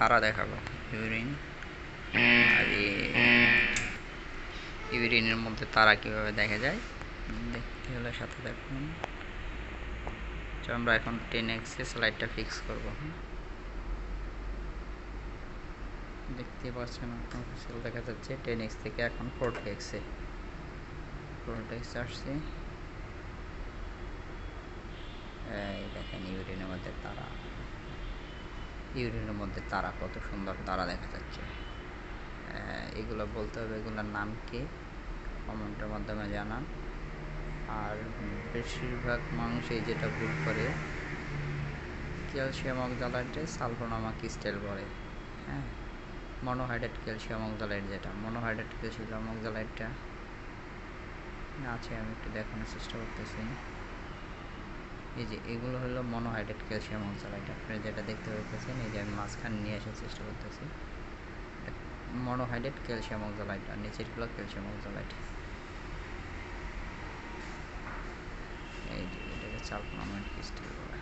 তারা দেখাবো। ইউরিন আর ইউরিনের মধ্যে তারা কীভাবে দেখা যায়, দেখতে হলে সাথে দেখুন। তো আমরা এখন টেন এক্সে স্লাইডটা ফিক্স করব। দেখতে পাচ্ছেন, আপনার দেখা যাচ্ছে টেন এক্স থেকে এখন ফোরটি এক্সে ফোরটি এক্স আসছে। এই দেখেন ইউরিনের মধ্যে তারা। ইউরিনের মধ্যে তারা কত সুন্দর তারা দেখা যাচ্ছে। এগুলো বলতে হবে, এগুলোর নাম কি? কমেন্টের মাধ্যমে জানান। আর বেশিরভাগ মানুষই যেটা ভুল করে, ক্যালসিয়াম অক্সালাইটে সালফোনামা স্টেল বলে। হ্যাঁ মনোহাইড্রেট ক্যালসিয়াম অক্সালাইট যেটা, মনোহাইড্রেট ক্যালসিয়াম অক্সালাইটটা আছে, আমি একটু দেখানোর চেষ্টা করতেছি। এই যে এগুলো হলো মনোহাইড্রেট ক্যালসিয়াম অক্সালাইট আপনারা যেটা দেখতে পাচ্ছেন এই যে আমি মাঝখানে নিয়ে আসার চেষ্টা করতেছি। মনোহাইড্রেট ক্যালসিয়াম অক্সালাইট আর নিচেরগুলো ক্যালসিয়াম অক্সালাইট এই যে এটাকে সালফোনামাইড ক্রিস্টাল বলে